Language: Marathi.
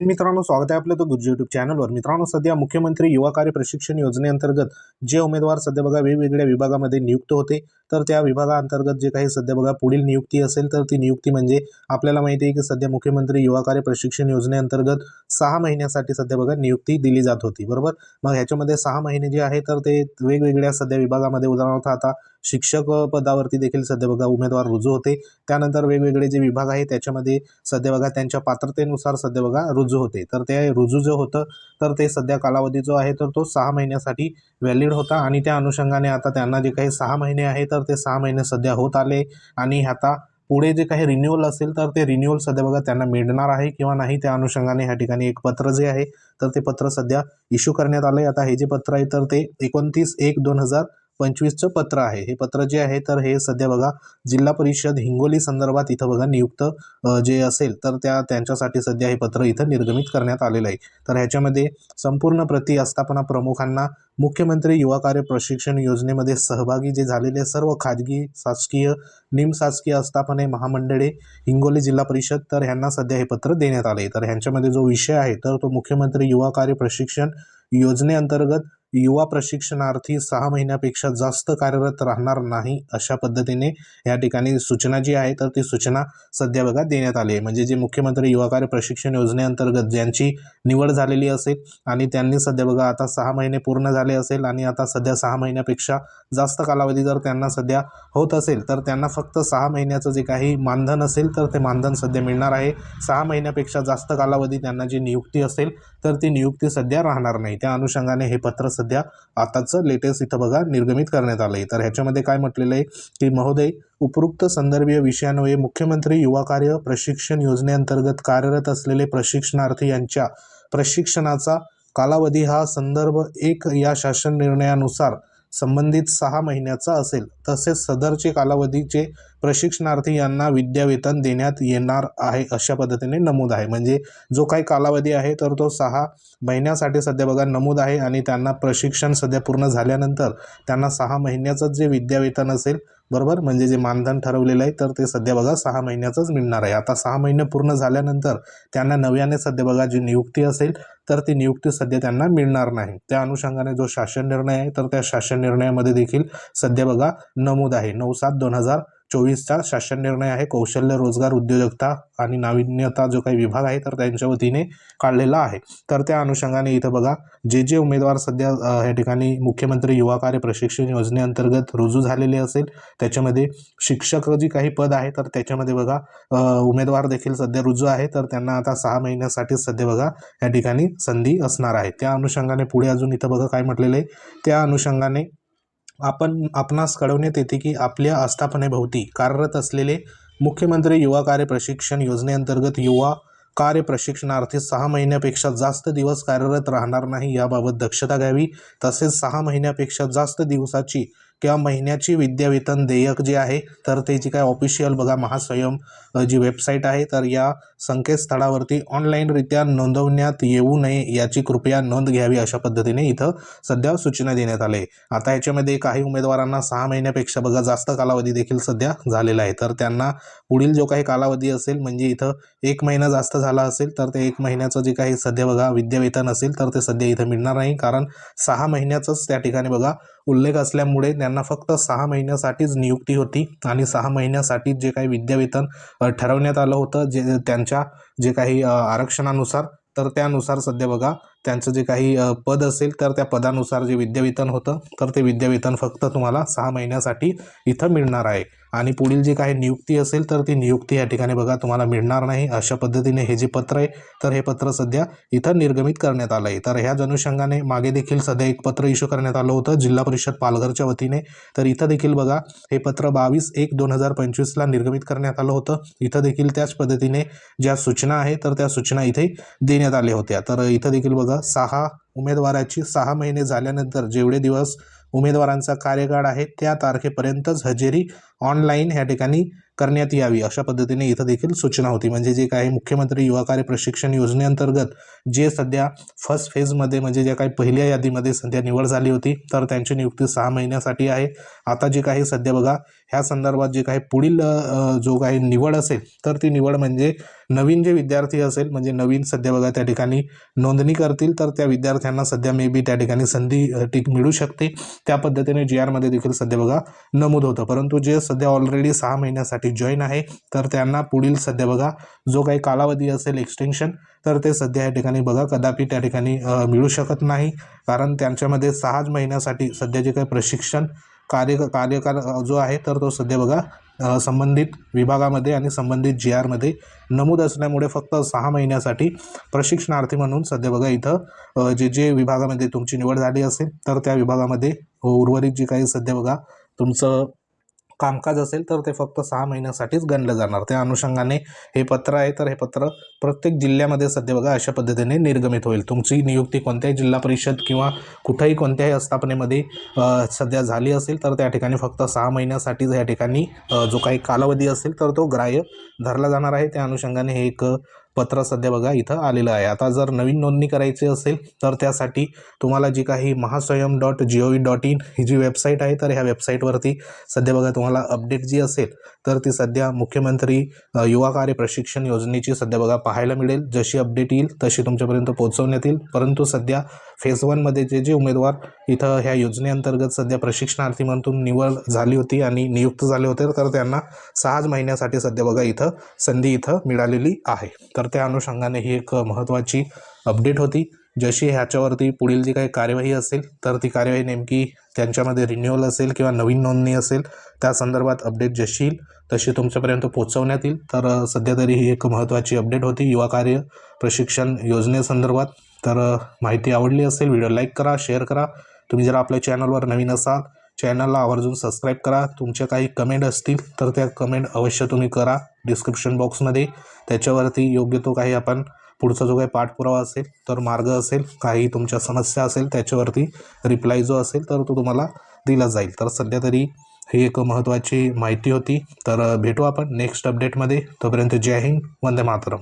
मित्रांनो स्वागत आहे आपलं तो गुज्जू युट्यूब चॅनलवर मित्रांनो सध्या मुख्यमंत्री युवा कार्य प्रशिक्षण योजनेअंतर्गत जे उमेदवार सध्या बघा वेगवेगळ्या विभागामध्ये नियुक्त होते तर त्या विभागाअंतर्गत जे काही सध्या बघा पुढील नियुक्ती असेल तर ती नियुक्ती म्हणजे आपल्याला माहिती आहे की सध्या मुख्यमंत्री युवा कार्य प्रशिक्षण योजनेअंतर्गत सहा महिन्यासाठी सध्या बघा नियुक्ती दिली जात होती. बरोबर? मग ह्याच्यामध्ये सहा महिने जे आहे तर ते वेगवेगळ्या सध्या विभागामध्ये उदाहरणार्थ आता शिक्षक पदावरती देखील सध्या बघा उमेदवार रुजू होते. त्यानंतर वेगवेगळे जे विभाग आहे त्याच्यामध्ये सध्या बघा त्यांच्या पात्रतेनुसार सध्या बघा रुजू होते. तर ते रुजू जे होतं तर ते सध्या कालावधी जो आहे तर तो सहा महिन्यासाठी व्हॅलिड होता आणि त्या अनुषंगाने आता त्यांना जे काही सहा महिने आहे तर ते सहा महिने सध्या होत आले आणि आता पुढे जे काही रिन्युअल असेल तर ते रिन्युअल सध्या बघा त्यांना मिळणार आहे किंवा नाही त्या अनुषंगाने ह्या ठिकाणी एक पत्र जे आहे तर ते पत्र सध्या इश्यू करण्यात आलं आहे आता हे जे पत्र आहे तर ते एकोणतीस एक दोन हजार पंचवीसचं पत्र आहे. हे पत्र जे आहे तर हे सध्या बघा जिल्हा परिषद हिंगोली संदर्भात इथं बघा नियुक्त जे असेल तर त्या त्यांच्यासाठी सध्या हे पत्र इथं निर्गमित करण्यात आलेलं आहे. तर ह्याच्यामध्ये संपूर्ण प्रति आस्थापना प्रमुखांना मुख्यमंत्री युवा कार्य प्रशिक्षण योजनेमध्ये सहभागी जे झालेले सर्व खाजगी शासकीय निमशासकीय आस्थापने महामंडळे हिंगोली जिल्हा परिषद तर ह्यांना सध्या हे पत्र देण्यात आले तर ह्यांच्यामध्ये जो विषय आहे तर तो मुख्यमंत्री युवा कार्य प्रशिक्षण योजनेअंतर्गत युवा प्रशिक्षणार्थी सहा महिन्यापेक्षा जास्त कार्यरत राहणार नाही अशा पद्धतीने या ठिकाणी सूचना जी आहे तर ती सूचना सध्या बघा देण्यात आली आहे. म्हणजे जे मुख्यमंत्री युवा कार्य प्रशिक्षण योजनेअंतर्गत ज्यांची निवड झालेली असेल आणि त्यांनी सध्या बघा आता सहा महिने पूर्ण झाले असेल आणि आता सध्या सहा महिन्यापेक्षा जास्त कालावधी जर त्यांना सध्या होत असेल तर त्यांना फक्त सहा महिन्याचं जे काही मानधन असेल तर ते मानधन सध्या मिळणार आहे. सहा महिन्यापेक्षा जास्त कालावधी त्यांना जी नियुक्ती असेल तर ती नियुक्ती सध्या राहणार नाही. त्या अनुषंगाने हे पत्र सध्या आताचं लेटेस्ट इथं बघा निर्गमित करण्यात आलं आहे तर ह्याच्यामध्ये काय म्हटलेलं आहे की महोदय उपरोक्त संदर्भीय विषयान्वये मुख्यमंत्री युवा कार्य प्रशिक्षण योजनेअंतर्गत कार्यरत असलेले प्रशिक्षणार्थी यांच्या प्रशिक्षणाचा कालावधी हा संदर्भ एक या शासन निर्णयानुसार संबंधित सहा महिन्याचा असेल. तसेच सदरचे कालावधीचे प्रशिक्षणार्थी यांना विद्यावेतन देण्यात येणार आहे अशा पद्धतीने नमूद आहे. म्हणजे जो काही कालावधी आहे तर तो सहा महिन्यासाठी सध्या बघा नमूद आहे आणि त्यांना प्रशिक्षण सध्या पूर्ण झाल्यानंतर त्यांना सहा महिन्याचं जे विद्यावेतन असेल बरोबर? म्हणजे जे मानधन ठरवलेलं आहे तर ते सध्या बघा सहा महिन्याचंच मिळणार आहे. आता सहा महिने पूर्ण झाल्यानंतर त्यांना नव्याने सध्या बघा जी नियुक्ती असेल तर ती नियुक्ती सध्या त्यांना मिळणार नाही. त्या अनुषंगाने जो शासन निर्णय आहे तर त्या शासन निर्णयामध्ये देखील सध्या बघा नमूद आहे. नऊ सात दोन हजार चोवीसचा शासन निर्णय आहे. कौशल्य रोजगार उद्योजकता आणि नाविन्यता जो काही विभाग आहे तर त्यांच्या वतीने काढलेला आहे. तर त्या अनुषंगाने इथं बघा जे जे उमेदवार सध्या या ठिकाणी मुख्यमंत्री युवा कार्य प्रशिक्षण योजनेअंतर्गत रुजू झालेले असेल त्याच्यामध्ये शिक्षक जी काही पद आहे तर त्याच्यामध्ये बघा उमेदवार देखील सध्या रुजू आहे तर त्यांना आता सहा महिन्यासाठीच सध्या बघा या ठिकाणी संधी असणार आहे. त्या अनुषंगाने पुढे अजून इथं बघा काय म्हटलेलं आहे. त्या अनुषंगाने आपण आपणास कळवण्यात येते की आपल्या आस्थापनेभोवती कार्यरत असलेले मुख्यमंत्री युवा कार्य प्रशिक्षण योजनेअंतर्गत युवा कार्य प्रशिक्षणार्थी सहा महिन्यापेक्षा जास्त दिवस कार्यरत राहणार नाही याबाबत दक्षता घ्यावी. तसेच सहा महिन्यापेक्षा जास्त दिवसाची किंवा महिन्याची विद्यावेतन देयक जे आहे तर ते जी काय ऑफिशियल बघा महास्वयम जी वेबसाईट आहे तर या संकेतस्थळावरती ऑनलाईनरित्या नोंदवण्यात येऊ नये याची कृपया नोंद घ्यावी अशा पद्धतीने इथं सध्या सूचना देण्यात आले. आता याच्यामध्ये काही उमेदवारांना सहा महिन्यापेक्षा बघा जास्त कालावधी देखील सध्या झालेला आहे. तर त्यांना पुढील जो काही कालावधी असेल म्हणजे इथं एक महिना जास्त झाला असेल तर ते एक महिन्याचं जे काही सध्या बघा विद्यावेतन असेल तर ते सध्या इथं मिळणार नाही. कारण सहा महिन्याचंच त्या ठिकाणी बघा उल्लेख असल्यामुळे त्यांना फक्त सहा महिन्यासाठीच नियुक्ती होती आणि सहा महिन्यासाठी जे काही विद्यावेतन ठरवण्यात आलं होतं जे त्यांच्या जे काही आरक्षणानुसार तर त्यानुसार सध्या बघा त्यांचं जे काही पद असेल तर त्या पदानुसार जे विद्यावेतन होतं तर ते विद्यावेतन फक्त तुम्हाला सहा महिन्यासाठी इथं मिळणार आहे. आणि पुढील जी काही नियुक्ती असेल तर ती नियुक्ती या ठिकाणी बघा तुम्हाला मिळणार नाही. अशा पद्धतीने हे जे पत्र आहे तर हे पत्र सध्या इथं निर्गमित करण्यात आलं आहे. तर ह्याच अनुषंगाने मागे देखील सध्या एक पत्र इश्यू करण्यात आलं होतं जिल्हा परिषद पालघरच्या वतीने. तर इथं देखील बघा हे पत्र बावीस एक दोन हजार पंचवीसला निर्गमित करण्यात आलं होतं. इथं देखील त्याच पद्धतीने ज्या सूचना आहे तर त्या सूचना इथे देण्यात आल्या होत्या. तर इथं देखील बघा सहा उमेदवाराची सहा महिने झाल्यानंतर जेवढे दिवस उमेदवारांचा कार्यकाळ आहे त्या तारखेपर्यंतच हजेरी ऑनलाईन ह्या ठिकाणी करण्यात यावी अशा पद्धतीने इथं देखील सूचना होती. म्हणजे जे काही मुख्यमंत्री युवा कार्य प्रशिक्षण योजनेअंतर्गत जे सध्या फर्स्ट फेजमध्ये म्हणजे जे काही पहिल्या यादीमध्ये सध्या निवड झाली होती तर त्यांची नियुक्ती सहा महिन्यासाठी आहे. आता जे काही सध्या बघा ह्या संदर्भात जे काही पुढील जो काही निवड असेल तर ती निवड म्हणजे नवीन जे विद्यार्थी असेल म्हणजे नवीन सध्या बघा त्या ठिकाणी नोंदणी करतील तर त्या विद्यार्थ्यांना सध्या मे बी त्या ठिकाणी संधी टीक टिक मिळू शकते. त्या पद्धतीने जी आरमध्ये देखील सध्या बघा नमूद होतं. परंतु जे सध्या ऑलरेडी सहा महिन्यासाठी जॉईन आहे तर त्यांना पुढील सध्या बघा जो काही कालावधी असेल एक्सटेन्शन तर ते सध्या या ठिकाणी बघा कदापि त्या ठिकाणी मिळू शकत नाही. कारण त्यांच्यामध्ये सहाच महिन्यासाठी सध्या जे काही प्रशिक्षण कार्य कार्यकाल जो आहे तर तो सध्या बघा संबंधित विभागामध्ये आणि संबंधित जी आरमध्ये नमूद असल्यामुळे फक्त सहा महिन्यासाठी प्रशिक्षणार्थी म्हणून सध्या बघा इथं जे जे विभागामध्ये तुमची निवड झाली असेल तर त्या विभागामध्ये उर्वरित जी काही सध्या बघा तुमचं कामकाज असेल तर ते फक्त सहा महिन्यासाठीच गणलं जाणार. त्या अनुषंगाने हे पत्र आहे तर हे पत्र प्रत्येक जिल्ह्यामध्ये सध्या बघा अशा पद्धतीने निर्गमित होईल. तुमची नियुक्ती कोणत्याही जिल्हा परिषद किंवा कुठेही कोणत्याही आस्थापनेमध्ये सध्या झाली असेल तर त्या ठिकाणी फक्त सहा महिन्यासाठीच या ठिकाणी जो काही कालावधी असेल तर तो ग्राह्य धरला जाणार आहे. त्या अनुषंगाने हे एक पत्र सध्या बघा इथं आलेलं आहे. आता जर नवीन नोंदणी करायची असेल तर त्यासाठी तुम्हाला जी काही Mahaswayam dot G O V dot in ही जी वेबसाईट आहे तर ह्या वेबसाईटवरती सध्या बघा तुम्हाला अपडेट जी असेल तर ती सध्या मुख्यमंत्री युवा कार्य प्रशिक्षण योजनेची सध्या बघा पाहायला मिळेल. जशी अपडेट येईल तशी तुमच्यापर्यंत पोहोचवण्यात येईल परंतु सध्या फेज वनमध्ये जे जे उमेदवार इथं ह्या योजनेअंतर्गत सध्या प्रशिक्षणार्थी म्हणून निवड झाली होती आणि नियुक्त झाले होते तर त्यांना सहाच महिन्यासाठी सध्या बघा इथं संधी इथं मिळालेली आहे. तर तर त्या अनुषंगाने ही एक महत्त्वाची अपडेट होती. जशी ह्याच्यावरती पुढील जी काही कार्यवाही असेल तर ती कार्यवाही नेमकी त्यांच्यामध्ये रिन्युअल असेल किंवा नवीन नोंदणी असेल त्या संदर्भात अपडेट जशी येईल तशी तुमच्यापर्यंत पोहोचवण्यात येईल. तर सध्या तरी ही एक महत्त्वाची अपडेट होती. युवा कार्य प्रशिक्षण योजनेसंदर्भात तर माहिती आवडली असेल व्हिडिओ लाईक करा शेअर करा. तुम्ही जर आपल्या चॅनलवर नवीन असाल चॅनलला आवर्जून सबस्क्राईब करा. तुमच्या काही कमेंट असतील तर त्या कमेंट अवश्य तुम्ही करा. डिस्क्रिप्शन बॉक्समध्ये त्याच्यावरती योग्य तो काही आपण पुढचा जो काही पाठपुरावा असेल तर मार्ग असेल काही तुमच्या समस्या असेल त्याच्यावरती रिप्लाय जो असेल तर तो तुम्हाला दिला जाईल. तर सध्या तरी ही एक महत्त्वाची माहिती होती. तर भेटू आपण नेक्स्ट अपडेटमध्ये तोपर्यंत जय हिंद. वंदे मातरम.